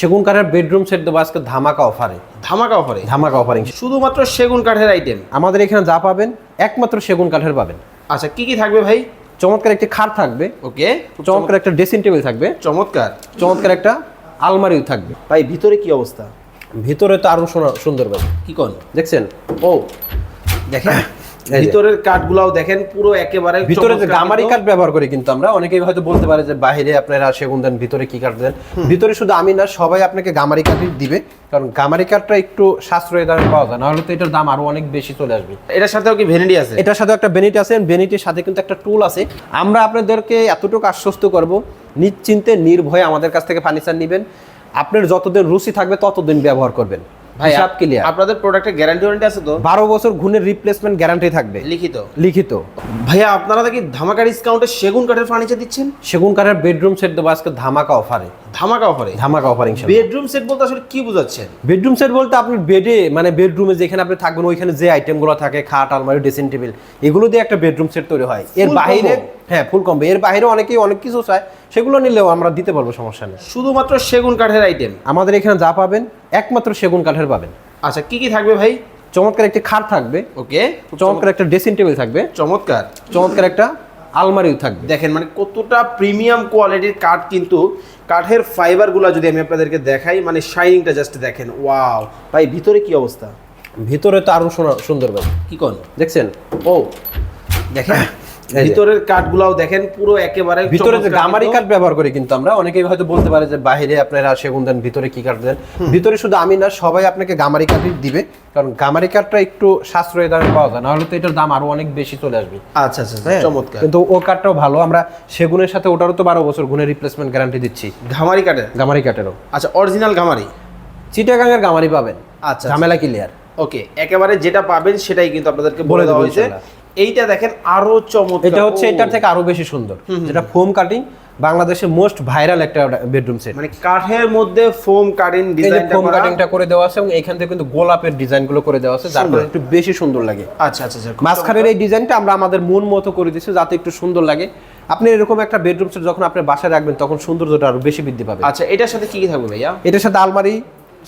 সেগুন কাঠের bedroom set দেবো আজকে ধামাকা অফারে ধামাকা অফারে ধামাকা অফারিং শুধুমাত্র সেগুন কাঠের আইটেম আমাদের এখানে যা পাবেন একমাত্র সেগুন কাঠের পাবেন। আচ্ছা কি কি থাকবে ভাই? চমৎকার একটি খাট থাকবে। ওকে। চমৎকার একটা ড্রেসিং টেবিল থাকবে। চমৎকার। চমৎকার একটা আলমারিও থাকবে। ভাই ভিতরে কি অবস্থা? ভিতরে তো আরও সোনা- সুন্দর ভাই। কি কোন? দেখছেন? ও দেখেন। ভিতরের কাঠগুলাও দেখেন পুরো একেবারে ভিতরে যে গামারি কাঠ ব্যবহার করি কিন্তু আমরা। অনেকেই হয়তো বলতে পারে যে বাইরে আপনারা সেগুন দেন ভিতরে কি কাঠ দেন? ভিতরে শুধু আমি না সবাই আপনাকে গামারি কাঠই দিবে। কারণ গামারি কাঠটা একটু সাশ্রয়ী দামে পাওয়া যায় নাহলে তো এটার দাম আরও অনেক বেশি চলে আসবে। এটার সাথেও কি ভ্যানিটি আছে? এটার সাথে একটা বেনিট আছে বেনিটের সাথে কিন্তু একটা টুল আছে। আমরা আপনাদেরকে এতটুকু আশ্বস্ত করব নিশ্চিন্তে নির্ভয়ে আমাদের কাছ থেকে ফার্নিচার নেবেন। আপনার যতদিন রুচি থাকবে ততদিন ব্যবহার করবেন। হিসাব ক্লিয়ার আপনাদের প্রোডাক্টের গ্যারান্টি ওয়ারেন্টি আছে তো? বারো বছর ঘুনের রিপ্লেসমেন্ট গ্যারান্টি থাকবে। লিখিত। লিখিত। ভাইয়া আপনারা কি ধামাকা ডিসকাউন্টে সেগুন কাঠের ফার্নিচার দিচ্ছেন? সেগুন কাঠের বেডরুম সেট দেবো আজকে ধামাকা অফারে ধামাকা অফারে ধামাকা অফারিং বেডরুম সেট বলতে আসলে কি বোঝাচ্ছেন? বেডরুম সেট বলতে আপনার বেডে মানে বেডরুমে যেখানে আপনি থাকবেন ওইখানে যে আইটেমগুলো থাকে খাট আলমারি ড্রেসিং টেবিল এগুলো দিয়ে একটা বেডরুম সেট তৈরি হয়। এর বাইরে হ্যাঁ ফুল কম্বো এর বাইরে অনেকেই অনেক কিছু চায় সেগুলো নিলেও আমরা দিতে পারব সমস্যা নেই। শুধুমাত্র সেগুন কাঠের আইটেম আমাদের এখানে যা পাবেন একমাত্র সেগুন কাঠের পাবেন। আচ্ছা কি কি থাকবে ভাই? চমৎকার একটি খাট থাকবে। ওকে চমৎকার একটা ড্রেসিং টেবিল থাকবে। চমৎকার। চমৎকার একটা আলমারিও থাকবে। দেখেন মানে কতটা প্রিমিয়াম কোয়ালিটির কাঠ কিন্তু কাঠের ফাইবারগুলো যদি আমি আপনাদেরকে দেখাই মানে শাইনিংটা জাস্ট দেখেন ওয়াও ভাই ভিতরে কি অবস্থা? ভিতরে তো আরও সুন্দর ভাই। কি কন? দেখছেন? ও দেখেন। ভিতরের কাঠগুলাও দেখেন পুরো একেবারে ভিতরে যে গামারি কাঠ ব্যবহার করি কিন্তু আমরা অনেকেই হয়তো বলতে পারে যে বাইরে আপনারা সেগুন দেন ভিতরে কি কাঠ দেন? ভিতরে শুধু আমি না সবাই আপনাকে গামারি কাঠই দিবে কারণ গামারি কাঠটা একটু সাশ্রয়ী দামে পাওয়া যায় নাহলে তো এটার দাম আরও অনেক বেশি চলে আসবে। আচ্ছা আচ্ছা আচ্ছা, হ্যাঁ, চমৎকার। কিন্তু ও কাঠটাও ভালো আমরা সেগুনের সাথে ওটারও তো বারো বছর গুণের রিপ্লেসমেন্ট গ্যারান্টি দিচ্ছি। ঘামারি কাঠের? গামারি কাঠেরও। আচ্ছা অরিজিনাল ঘামারি চিটাগাঙের গামারি পাবেন। আচ্ছা ঝামেলা ক্লিয়ার ওকে একেবারে যেটা পাবেন সেটাই কিন্তু আপনাদেরকে বলে দেওয়া হয়েছে। এইটা দেখেন আরও চমৎকার। এটা হচ্ছে এটার থেকে আরও বেশি সুন্দর। যেটা ফোম কাটিং বাংলাদেশের মোস্ট ভাইরাল একটা বেডরুম সেট মানে কাঠের মধ্যে ফোম কাটিং ডিজাইনটা ফোম কাটিংটা করে। দেওয়া আছে এবং এখান থেকে কিন্তু গোলাপের ডিজাইনগুলো করে দেওয়া আছে যার একটু বেশি সুন্দর লাগে। আচ্ছা আচ্ছা আচ্ছা মাঝখানের এই ডিজাইনটা আমরা আমাদের মন মতো করে দিচ্ছি যাতে একটু সুন্দর লাগে। আপনি এরকম একটা বেডরুম সেট যখন আপনি বাসায় রাখবেন তখন সৌন্দর্যটা আরও বেশি বৃদ্ধি পাবে। আচ্ছা এটার সাথে কি কি থাকবে ভাইয়া? এটার সাথে আলমারি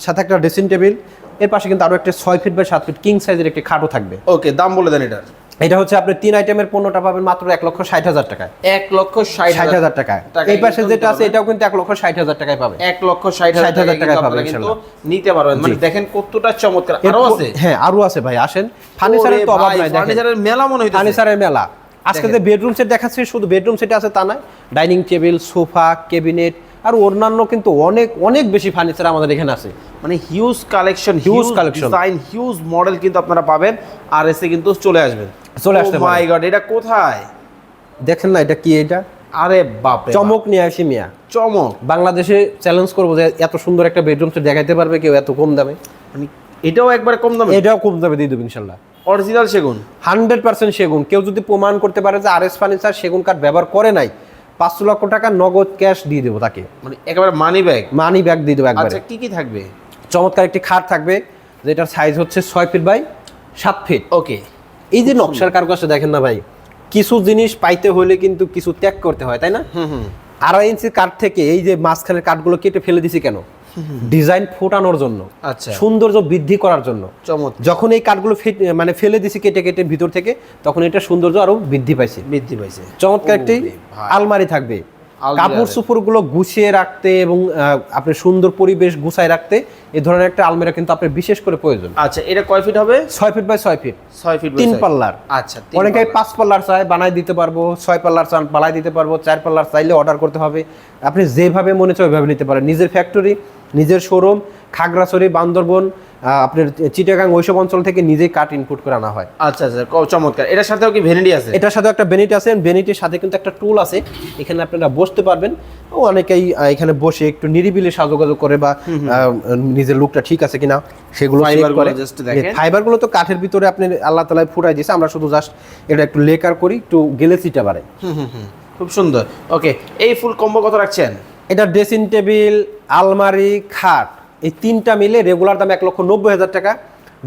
সাথে একটা ড্রেসিং টেবিলের পাশে কিন্তু আরও একটা ছয় ফিট বাই সাত ফিট কিং সাইজের একটি খাটও থাকবে। ওকে দাম বলে দেন এটার। এটা হচ্ছে আপনি তিন আইটেমের পণ্যটা পাবেন মাত্র এক লক্ষ ষাট হাজার টাকায়। এক লক্ষ ষাট হাজার টাকায়। এই পাশে যেটা আছে এটাও কিন্তু এক লক্ষ ষাট হাজার টাকায় পাবে এক লক্ষ ষাট হাজার 60,000 টাকা টাকায় পাবেন কিন্তু নিতে পারবেন। মানে দেখেন কতটা চমৎকার। আরও আছে? হ্যাঁ আরও আছে ভাই আসেন। ফার্নিচারের তো অভাব নাই ফার্নিচারের মেলা মনে হইতেছে। ফার্নিচারের মেলা। আজকে যে বেডরুম সেট দেখাচ্ছি শুধু বেডরুম সেট আছে তা নয় ডাইনিং টেবিল সোফা ক্যাবিনেট আর অন্যান্য কিন্তু অনেক অনেক বেশি ফার্নিচার আমাদের এখানে আছে। মানে huge collection huge collection design huge model কিন্তু আপনারা পাবেন। আর এসে কিন্তু চলে আসবেন। চলে আসতে পারেন। মাই গড এটা কোথায়? দেখেন না এটা কি এটা? আরে বাপ। চমক নিয়ে আসি মিয়া। চমক। বাংলাদেশে চ্যালেঞ্জ করব যে এত সুন্দর একটা বেডরুম সেট দেখাইতে পারবে কেউ এত কম দামে? মানে এটাও একবার কম দামে? এটাও কম দামে দিয়ে দেবো ইনশাল্লাহ। অরিজিনাল সেগুন? হান্ড্রেড পার্সেন্ট সেগুন। কেউ যদি প্রমাণ করতে পারে যে আর এস ফার্নিচার সেগুন কাঠ ব্যবহার করে নাই পাঁচ লক্ষ টাকা নগদ ক্যাশ দিয়ে দেবো তাকে। মানে একেবারে মানি ব্যাগ মানি ব্যাগ দিয়ে দেবো একবারে। আচ্ছা কি কি থাকবে? চমৎকার একটি খাট থাকবে যেটার সাইজ হচ্ছে ছয় ফিট বাই সাত ফিট ওকে এই যে নকশার কারুকাজটা দেখেন না ভাই কিছু জিনিস পাইতে হলে কিন্তু কিছু ত্যাগ করতে হয় তাই না? আড়াই ইঞ্চি কাঠ থেকে এই যে মাঝখানের কাঠগুলো কেটে ফেলে দিছি কেন? ডিজাইন ফোটানোর জন্য আচ্ছা। সৌন্দর্য বৃদ্ধি করার জন্য। চমৎকার। যখন এই কাঠগুলো মানে ফেলে দিছি কেটে কেটে ভিতর থেকে তখন এটা সৌন্দর্য আরও বৃদ্ধি পাইছে। বৃদ্ধি পাইছে। চমৎকার একটি আলমারি থাকবে। কাপড় আছে। গুলো গুছিয়ে রাখতে এবং আহ, আপনার সুন্দর পরিবেশ গুছায় রাখতে এই ধরনের একটা আলমারি কিন্তু আপনার বিশেষ করে প্রয়োজন। আচ্ছা এটা কয় ফিট হবে? ছয় ফিট বাই ছয় ফিট। ছয় ফিট তিন পাল্লার। আচ্ছা অনেকে পাঁচ পাল্লার চায় বানাই দিতে পারব ছয় পাল্লার চান বানাই দিতে পারব চার পাল্লার চাইলে অর্ডার করতে হবে। আপনি যেভাবে মনে চায় ওইভাবে নিতে পারেন। নিজের ফ্যাক্টরি নিজের শোরুম খাগড়াছড়ি বান্দরবন আপনার চিটাগাং ওইসব অঞ্চল থেকে নিজে কাঠ ইনপুট করে আনা হয়। আচ্ছা আচ্ছা চমৎকার। এটার সাথেও কি ভ্যানিটি আছে? এটার সাথে একটা বেনিট আছে বেনিটের সাথে কিন্তু একটা টুল আছে। এখানে আপনারা বসতে পারবেন। অনেকেই এখানে বসে একটু নিরিবিলি সাজুগাজু করে বা নিজের লুকটা ঠিক আছে কিনা সেগুলো check Fiber গুলো করে just ফাইবারগুলো তো কাঠের ভিতরে আপনি আল্লাহ তালায় ফুটাই দিয়েছে। আমরা শুধু জাস্ট এটা একটু লেকার করি একটু গেলে সিটা বাড়ে খুব সুন্দর। ওকে এই ফুল কম্বো কত রাখছেন? এটা ড্রেসিং টেবিল আলমারি খাট। এই তিনটা মিলে রেগুলার দাম এক লক্ষ নব্বই হাজার টাকা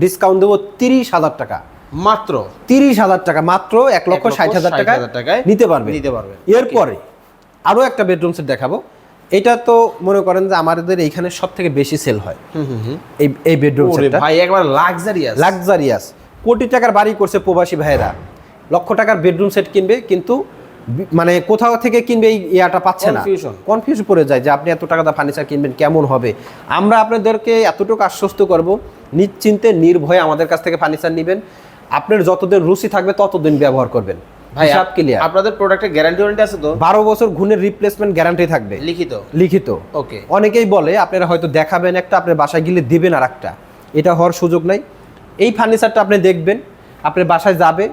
ডিসকাউন্ট দেবো তিরিশ হাজার টাকা। মাত্র? তিরিশ হাজার টাকা মাত্র এক লক্ষ ষাট হাজার টাকা টাকায় নিতে পারবে। নিতে পারবে। এরপরে আরও একটা বেডরুম সেট দেখাবো। এটা তো মনে করেন যে আমাদের এইখানে সব থেকে বেশি সেল হয়। এই এই বেডরুম সেটটা ভাই একবার লাক্সারিয়াস লাক্সারিয়াস কোটি টাকার বাড়ি করছে প্রবাসী ভাইয়েরা। লক্ষ টাকার বেডরুম সেট কিনবে কিন্তু মানে কোথাও থেকে কিনবে এই ইয়াটা পাচ্ছে না। কনফিউজ পড়ে যায় যে আপনি এত টাকা দা ফার্নিচার কিনবেন কেমন হবে? আমরা আপনাদেরকে এতটুকু আশ্বস্ত করব নিশ্চিন্তে নির্ভয়ে আমাদের কাছ থেকে ফার্নিচার নেবেন। আপনার যতদিন রুচি থাকবে ততদিন ব্যবহার করবেন। ভাই হিসাব ক্লিয়ার আপনাদের প্রোডাক্টের গ্যারান্টি ওয়ারেন্টি আছে তো? বারো বছর ঘুণের রিপ্লেসমেন্ট গ্যারান্টি থাকবে। লিখিত? লিখিত। ওকে অনেকেই বলে আপনারা হয়তো দেখাবেন একটা আপনার বাসায় গেলে দিবেন আর একটা এটা হওয়ার সুযোগ নাই। এই ফার্নিচারটা আপনি দেখবেন আপনার বাসায় যাবে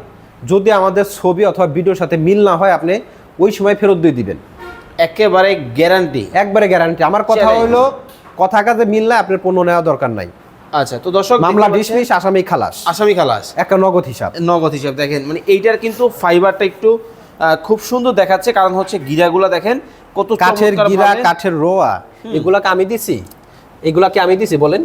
যদি আমাদের ছবি অথবা ভিডিওর সাথে মিল না হয় আপনি ওই সময় ফেরত দিয়ে দিবেন। একেবারে গ্যারান্টি একবারে গ্যারান্টি আমার কথা. হলো কথা কাজে মিল না আপনার পণ্য নেওয়া দরকার নাই। আচ্ছা তো দর্শক মামলা ডিসমিস আসামি খালাস। আসামি খালাস। একটা নগদ হিসাব। নগদ হিসাব দেখেন মানে এইটার কিন্তু ফাইবারটা একটু খুব সুন্দর দেখাচ্ছে কারণ হচ্ছে গিরাগুলা দেখেন কত কাঠের গিরা কাঠের রোয়া এগুলাকে আমি দিছি। এগুলাকে আমি দিছি বলেন?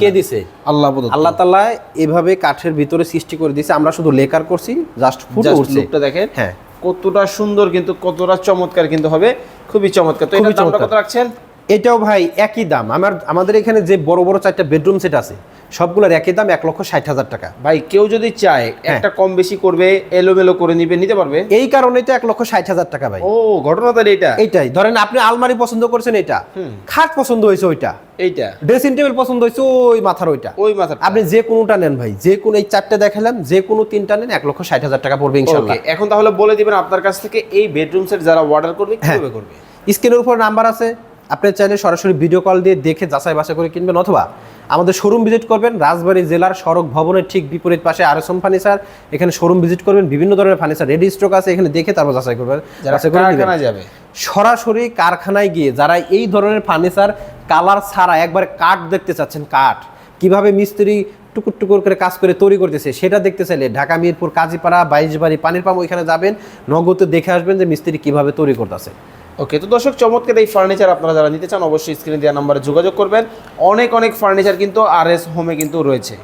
কে দিছে? আল্লাহ আল্লাহ তাআলা এভাবে কাঠের ভিতরে সৃষ্টি করে দিছে। আমরা শুধু লেকার করছি জাস্ট ফুটে উঠছে দেখেন। হ্যাঁ। কতটা সুন্দর কিন্তু কতটা চমৎকার কিন্তু হবে। খুবই চমৎকার। তো এটা দামটা কত রাখছেন? এটাও ভাই একই দাম। আমার আমাদের এখানে যে বড় বড় চারটা বেডরুম সেট আছে সবগুলোর একই দাম এক লক্ষ ষাট হাজার টাকা। ভাই কেউ যদি চায় হ্যাঁ। একটা কম বেশি করবে এলোমেলো করে নিবে নিতে পারবে? এই কারণে তো এক লক্ষ ষাট হাজার টাকা ভাই। ও ঘটনা তাহলে এটা এইটাই। ধরেন আপনি আলমারি পছন্দ করছেন এটা খাট পছন্দ হয়েছে ওইটা। এইটা? ড্রেসিং টেবিল পছন্দ হয়েছে ওই মাথার ওইটা। ওই মাথা আপনি যে কোনোটা নেন ভাই যে কোনো এই চারটে দেখালাম যে কোনো তিনটা নেন এক লক্ষ ষাট হাজার টাকা পড়বে ইনশাল্লাহ এখন তাহলে বলে দিবেন আপনার কাছ থেকে এই বেডরুম সেট যারা অর্ডার করবে কীভাবে করবে? স্ক্রিনের উপর নাম্বার আছে আপনি চাইলে সরাসরি ভিডিও কল দিয়ে দেখে যাচাই বাছাই করে কিনবেন অথবা আমাদের শোরুম ভিজিট করবেন। রাজবাড়ী জেলার সড়ক ভবনের ঠিক বিপরীত পাশে আরএসএম ফার্নিচার এখানে শোরুম ভিজিট করবেন। বিভিন্ন ধরনের ফার্নিচার রেডি স্টক আছে এখানে দেখে তারপর যাচাই করবেন। যাচাই করে যাবে। সরাসরি কারখানায় গিয়ে যারা এই ধরনের ফার্নিচার কালার ছাড়া একবার কাঠ দেখতে চাচ্ছেন কাঠ কীভাবে মিস্ত্রি টুকুর টুকুর করে কাজ করে তৈরি করতেছে সেটা দেখতে চাইলে ঢাকা মিরপুর কাজীপাড়া বাইশবাড়ি পানির পাম্প ওইখানে যাবেন। নগদে দেখে আসবেন যে মিস্ত্রি কীভাবে তৈরি করতেছে। ওকে তো দর্শক, চমৎকার এই ফার্নিচার আপনারা যারা নিতে চান, অবশ্যই স্ক্রিনে দেওয়া নাম্বারে যোগাযোগ করবেন। অনেক অনেক ফার্নিচার কিন্তু আর এস হোমে কিন্তু রয়েছে।